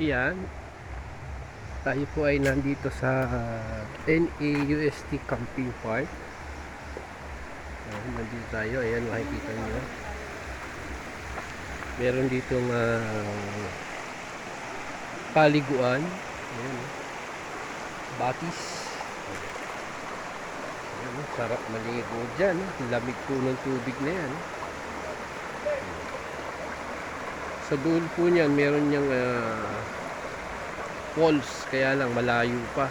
Iyan. Tayo po ay nandito sa NAUST Camping Park. Ayan, nandito tayo. Ayan, makikita nyo. Meron ditong ah, paliguan. Ayan. Batis. Ayan, sarap maligo dyan. Lamig po ng tubig na yan. oh. Sa dulo po niyan, meron niyang ah, falls, kaya lang malayo pa.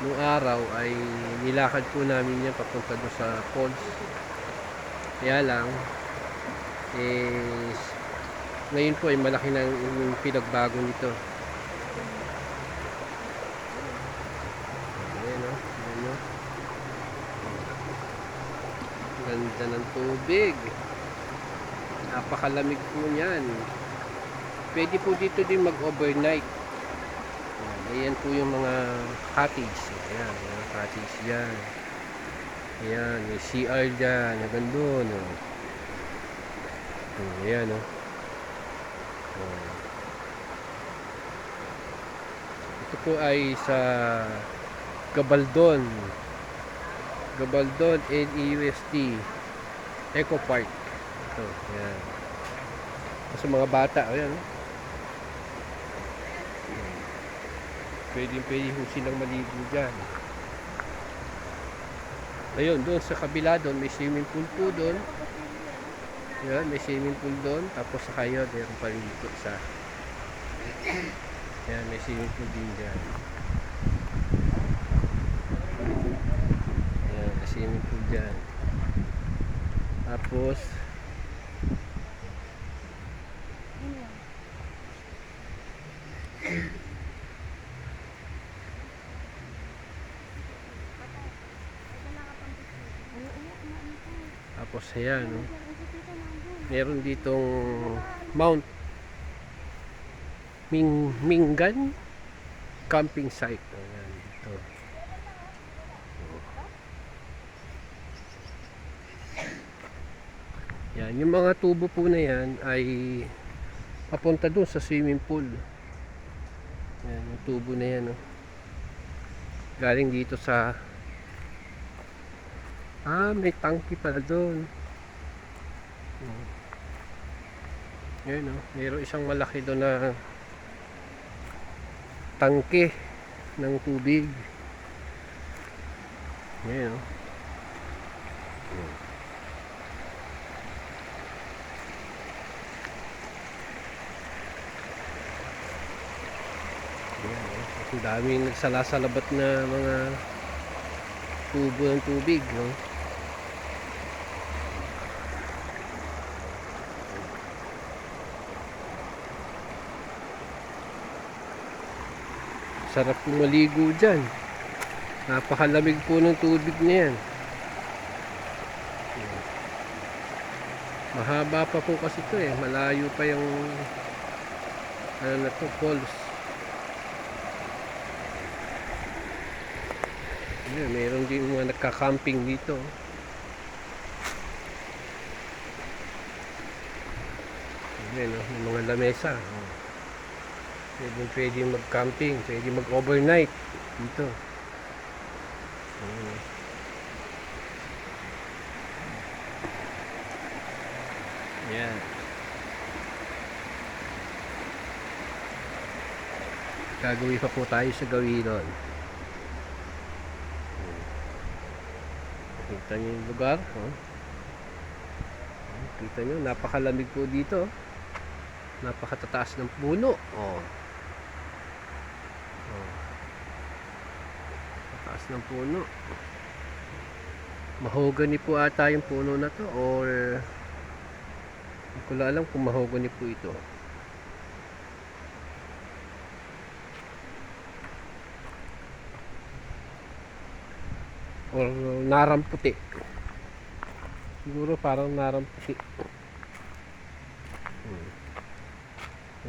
Nung araw ay nilakad po namin yan papunta doon sa falls. Kaya lang, eh, ngayon po ay malaki na yung pinagbago nito. Ayan o, ayan o. Ganda ng tubig. Napakalamig po niyan. Pwede po dito din mag-overnight. Ayan, ayan po yung mga cottage. Ayan, mga cottage yan. Ayan, may CR dyan. Hanggang doon. Oh. Oh, ayan oh. Oh. Ito po ay sa Gabaldon. Gabaldon NEUST Eco Park. Ito, ayan. Sa mga bata, ayan. oh. Pwede pwede ho silang maligo dyan. Ayun, doon sa kabila doon, may swimming pool po doon. Ayan, may swimming pool doon. Tapos sa kayo, meron pa rin dito isa. Ayan, may swimming pool din dyan. Ayan, may swimming pool dyan. Tapos, ayan, no? meron ditong Mount Ming Mingan camping site. Ayan, dito. Yan, yung mga tubo po na yan ay papunta doon sa swimming pool. Yan, yung tubo na yan. Oh. Galing dito sa Ah, may tangki pala doon. Hmm. Yan oh, mayroon isang malaki doon na tangke ng tubig. Yan oh. Hmm. Yan oh. Ang daming nagsalasalabat na mga tubo ng tubig, no? Sarap maligo dyan. Napakalamig po ng tubig na yan. Mahaba pa po kasi ito eh. Malayo pa yung ano na to, falls. Ayan, mayroon din mga nagka-camping dito. Ayan, oh, mga lamesa. Pwede, pwede mag-camping, pwede mag-overnight dito. Ayan. Yan. Gagawin pa po tayo sa gawin Kita niyo yung lugar. Oh. Kita niyo, napakalamig po dito. Napakatataas ng puno. Oh. Tataas ng puno. Mahogany po ata yung puno na to or hindi ko alam kung mahogany po ito. Or naramputi. Siguro parang naramputi. Hmm.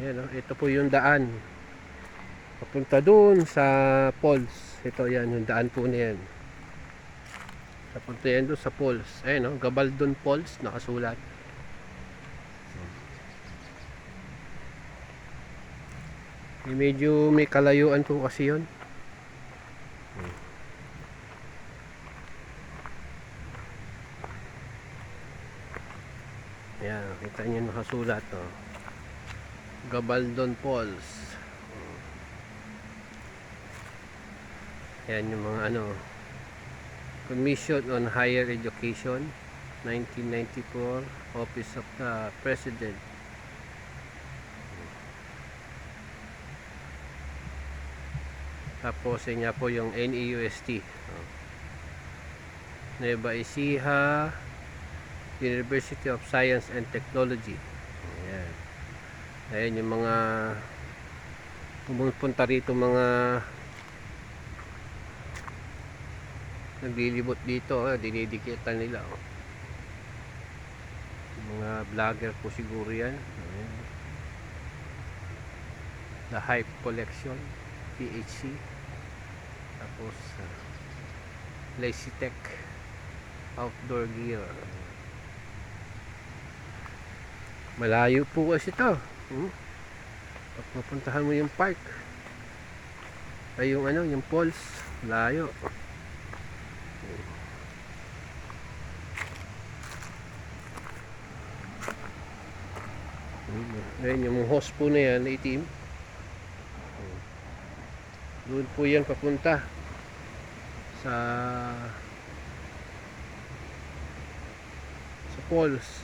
Ayan, oh, ito po yung daan. Papunta doon sa falls. Ito yan, yung daan po na yan. Papunta yan doon sa falls. Ayan, oh, Gabaldon Falls, nakasulat. Eh, medyo may kalayuan po kasi yun. Ayan, kita niyo nakasulat to. Gabaldon Falls. Ayan yung mga ano. Commission on Higher Education 1994 Office of the President Tapos nga po yung NEUST. Oh. Nueva Ecija University of Science and Technology. Ayan. Ayan yung mga pumupunta rito mga naglilibot dito. Oh, dinidikitan nila. Oh. Mga vlogger po siguro yan. The Hype Collection. PHC tapos uh, Lazy Tech outdoor gear malayo po kasi ito hmm? pag mo yung park ay yung ano yung falls layo Ayan yung host po na yan itim doon po yan papunta sa sa falls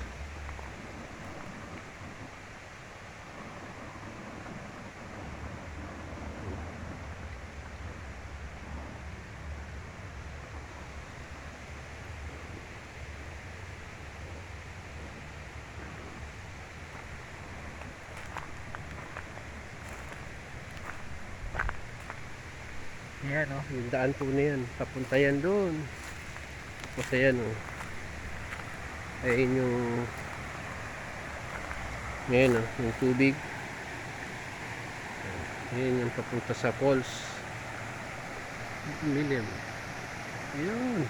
yung daan po na yan. Papunta yan doon. Tapos ayan o. Ayan yung Ayan o, yung tubig. Ayan yung papunta sa falls. Milim. Ayan.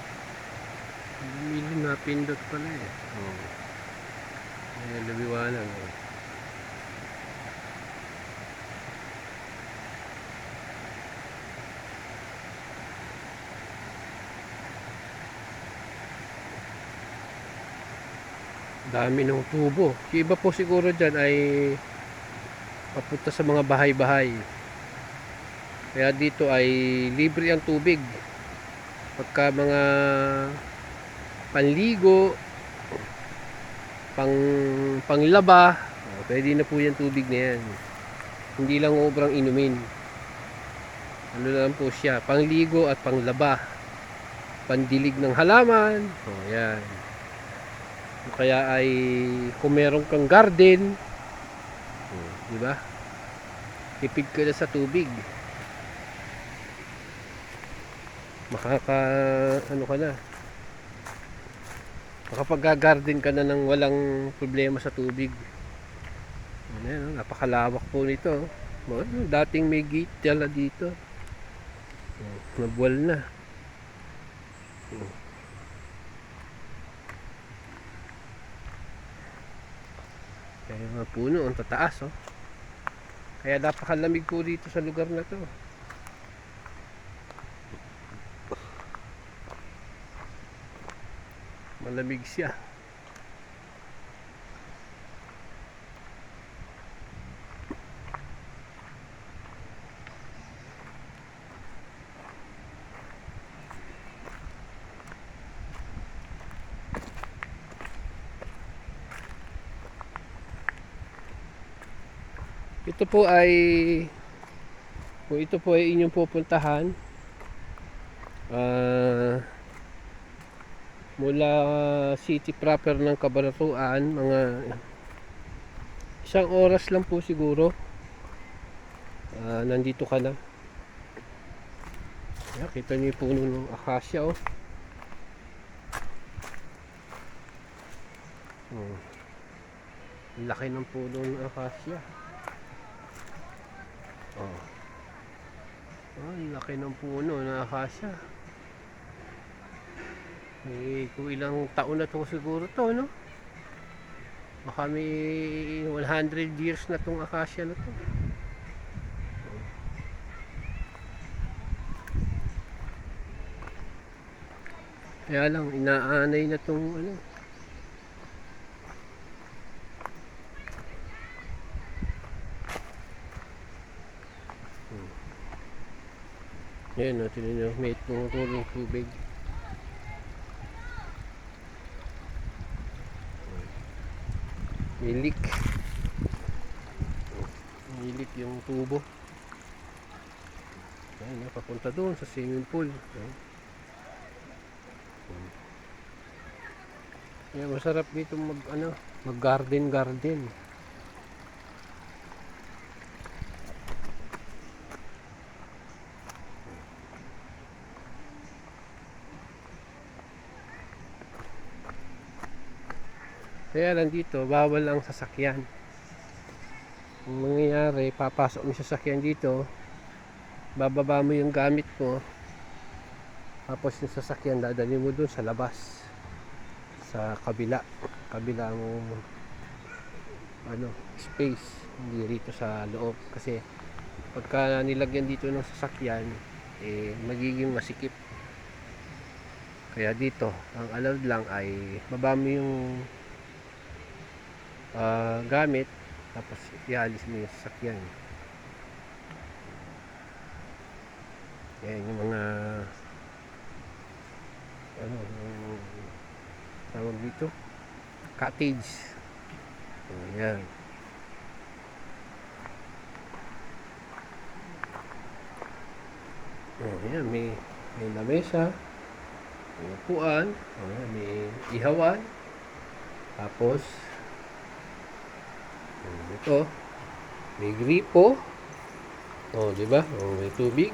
Milim na pindot pala eh. Oh. Ayan, lumiwanag. Oh. Dami ng tubo. Yung iba po siguro dyan ay papunta sa mga bahay-bahay. Kaya dito ay libre ang tubig. Pagka mga panligo pang panglaba oh, pwede na po yung tubig na yan. Hindi lang obrang inumin. Ano lang po siya pangligo at panglaba. Pandilig ng halaman. Oh, yan. o kaya ay kung meron kang garden, di ba? Tipid ka na sa tubig. Makaka ano ka na. Makapag-garden ka na ng walang problema sa tubig. Ano napakalawak po nito. Oh, dating may gate tala dito. Oh, Nabuwal na. Oh. Kaya yung mga puno, ang tataas, oh. Kaya napakalamig po dito sa lugar na to. Malamig siya. Ito po ay kung ito po ay inyong pupuntahan ah, mula city proper ng Cabanatuan mga isang oras lang po siguro. Ah, nandito ka na. Ayan, kita niyo yung puno ng akasya oh. Hmm. Laki ng puno ng akasya laki ng puno na akasya may eh, kung ilang taon na to siguro to no? Baka may 100 years na tong akasya na to. Kaya lang inaanay na tong ano Yan o, tinan nyo, may tumutulong tubig. May leak. May leak yung tubo. Ayan, papunta doon sa swimming pool. Ayan. Kaya masarap dito mag ano, mag garden garden. Kaya lang dito, bawal ang sasakyan. Ang mangyayari, papasok mo sa sasakyan dito, bababa mo yung gamit mo, tapos yung sasakyan dadali mo dun sa labas sa kabila. Kabila mo ano space hindi rito sa loob. Kasi pagka nilagyan dito ng sasakyan eh magiging masikip. Kaya dito ang allowed lang ay baba mo yung ah, gamit tapos ialis mo yung sasakyan. Yan yung mga ano tawag dito? Cottage. Ayan. Ayan may may lamesa may upuan ayan, may ihawan tapos ito may gripo oh di ba oh, may tubig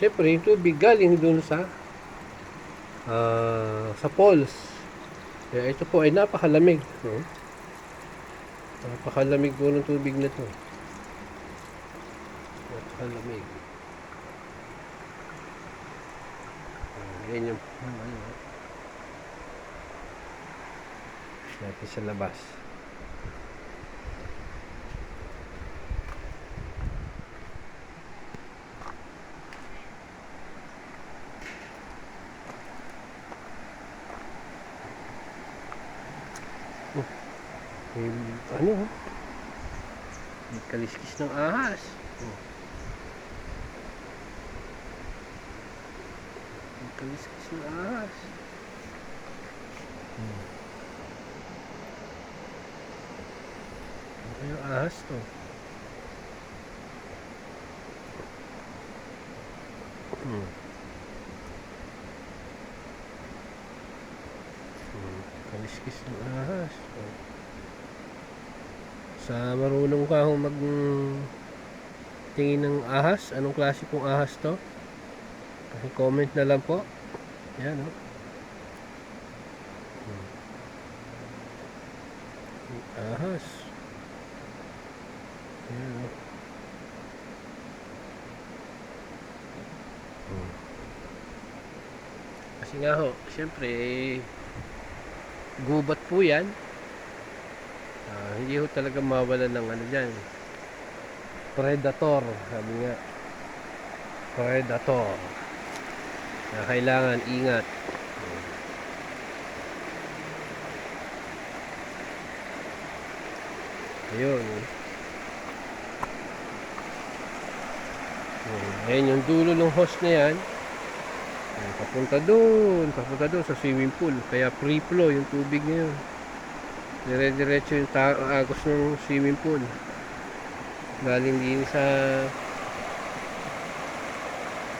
syempre yung tubig galing dun sa ah, sa falls. Kaya ito po ay napakalamig. No? Napakalamig po ng tubig na to. Napakalamig. Ah, yan yung ano, natin sa labas. May, ano, oh. may kaliskis ng ahas. Oh. May kaliskis ng ahas. Hmm. Ano kayong ahas to? Hmm. Hmm. Kaliskis ng ahas. Oh. Sa marunong ka akong mag tingin ng ahas, anong klase pong ahas to? comment na lang po. Yan oh. Hmm. Ahas. Yan oh. Kasi nga ho, syempre eh, gubat po yan. Hindi ho talaga mawala ng ano dyan. Predator, sabi nga. Predator. Na kailangan ingat. Ayun. Ayan yung dulo ng hose na yan. Papunta doon, papunta doon sa swimming pool. Kaya free flow yung tubig ngayon. Dire-diretso yung agos ng swimming pool. Galing din sa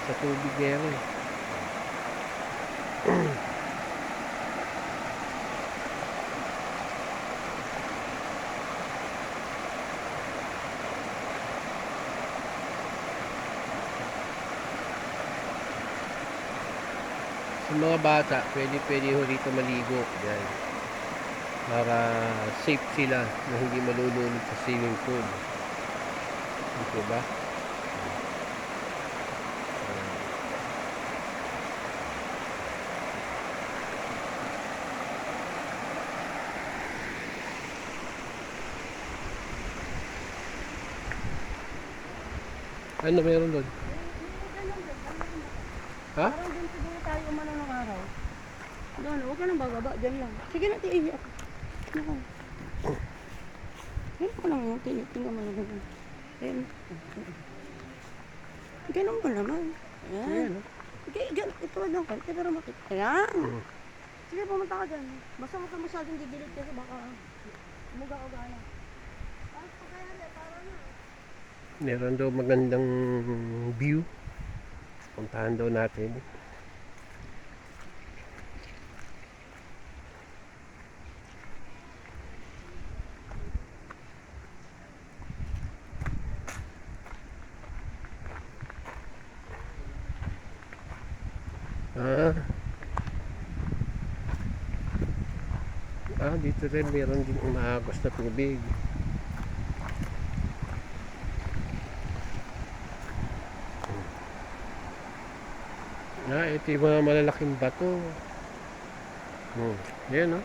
sa tubig ngayon. eh. Sa mga bata, pwede pwede ho rito maligo. Yan para safe sila na hindi malulunod sa swimming pool. Dito ba? Ano meron doon? Ha? Parang din siguro tayo umano ng araw. Doon, huwag ka nang bababa. Diyan lang. Sige na, tiihi ako. Nako. Ganun ko lang yung tinitingnan mo lang ganun. Ayan. Ganun ba naman? Ayan. Okay, ganun. Ito lang konti pero makita. Ayan. Mm. Sige, pumunta ka dyan. Basta huwag ka masyadong gigilid kasi baka umuga o gana. Meron daw magandang view. Puntahan daw natin. Ah. Ah, dito rin meron din umaagos na tubig. Ah, ito yung mga malalaking bato. Hmm. Yan, oh.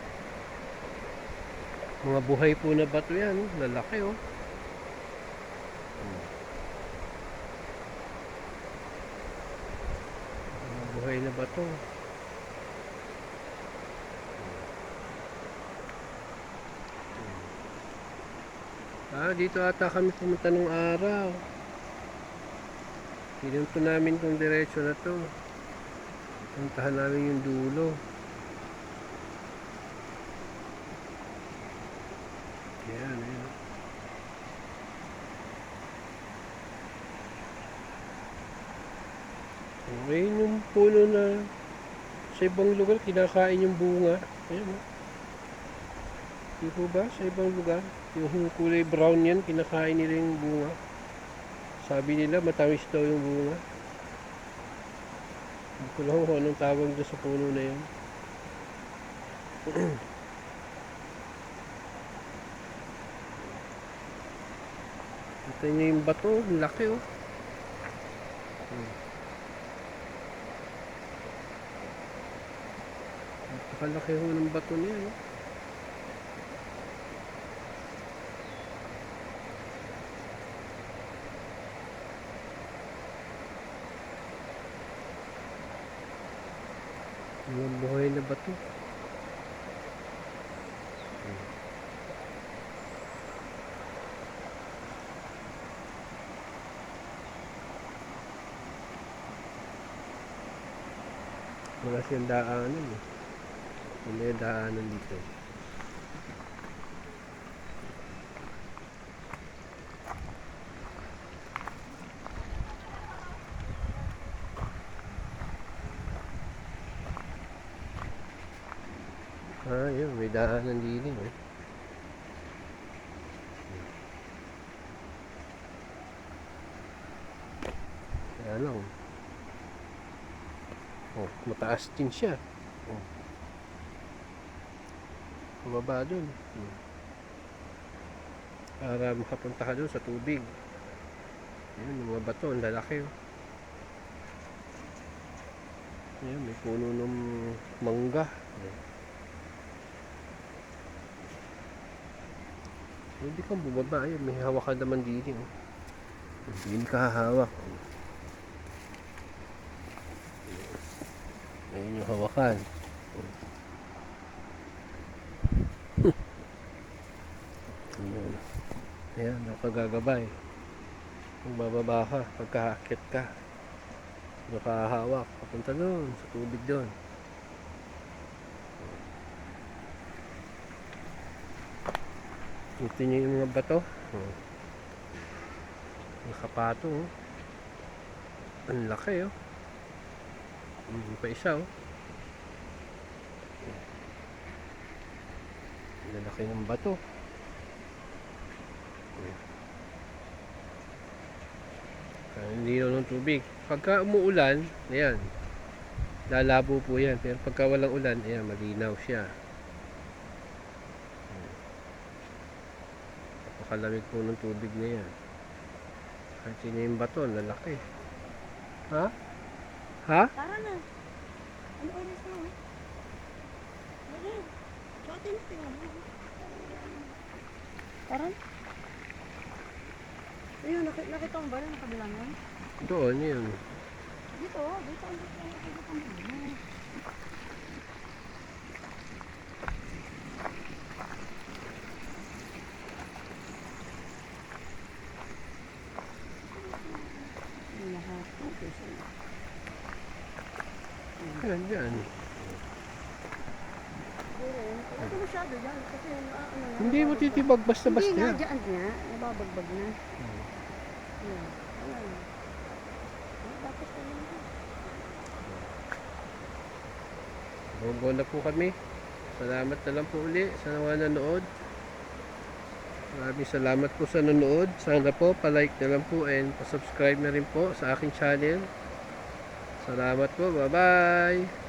Mga buhay po na bato yan. oh. Lalaki, oh. Hmm. Mga buhay na bato. Ah, dito ata kami pumunta nung araw. Pinunto namin tong diretso na to. Puntahan namin yung dulo. Yan, yan. Okay, yung puno na sa ibang lugar kinakain yung bunga. Ayan, oh. Di po ba sa ibang lugar? Yung kulay brown yan, kinakain nila yung bunga. Sabi nila matamis daw yung bunga. Hindi ko lang kung anong tawag sa puno na yan. Ito nyo yung bato, laki oh. Hmm. Napakalaki ho ng bato niya no? Mga buhay na bato. Wala siyang daanan eh. Wala yung daanan dito. Ah, yun. Daanan din eh. Kaya lang. Oh, mataas din siya. Oh. Bumaba dun. Hmm. Para makapunta ka dun sa tubig. Yun, yung mga bato, ang lalaki. Oh. Ayan, may puno ng mangga. Ayan. Hindi kang bumaba. Ayun, may hawak ka naman dito. Oh. Hindi ka hawak. Ayun yung hawakan. Ayan. Ayan, nakagagabay. Kung bababa ka, pagkahakit ka. Nakahawak, papunta doon, sa tubig doon. Ito niyo yung mga bato. Oh. Nakapato, oh. Ang laki, oh. Hindi pa isa, oh. Ang lalaki ng bato. Ang linaw ng tubig. Pagka umuulan, ayan, lalabo po yan. Pero pagka walang ulan, ayan, malinaw siya. Napakalamig po ng tubig na yan. Kahit sino yung bato, ang lalaki. Ha? Ha? Tara na. Ano oras na? oh? Lang. Tara. Ayun, nakita, nakita mo ba yung kabilang yan? Doon, yun. Dito, dito, dito, dito, dito, dito. Yan, yan. Ito masyado dyan. Kasi yung ah, ano na. Hindi mo titibag basta-basta Hindi nga, yan. dyan nga. Nababagbag na. Yan. Ayan. Ah, Tapos ka na yun. Go na po kami. Salamat na lang po uli sa mga nanood. Maraming salamat po sa nanood. Sana po palike na lang po and pa-subscribe na rin po sa aking channel. Salamat po. Bye-bye.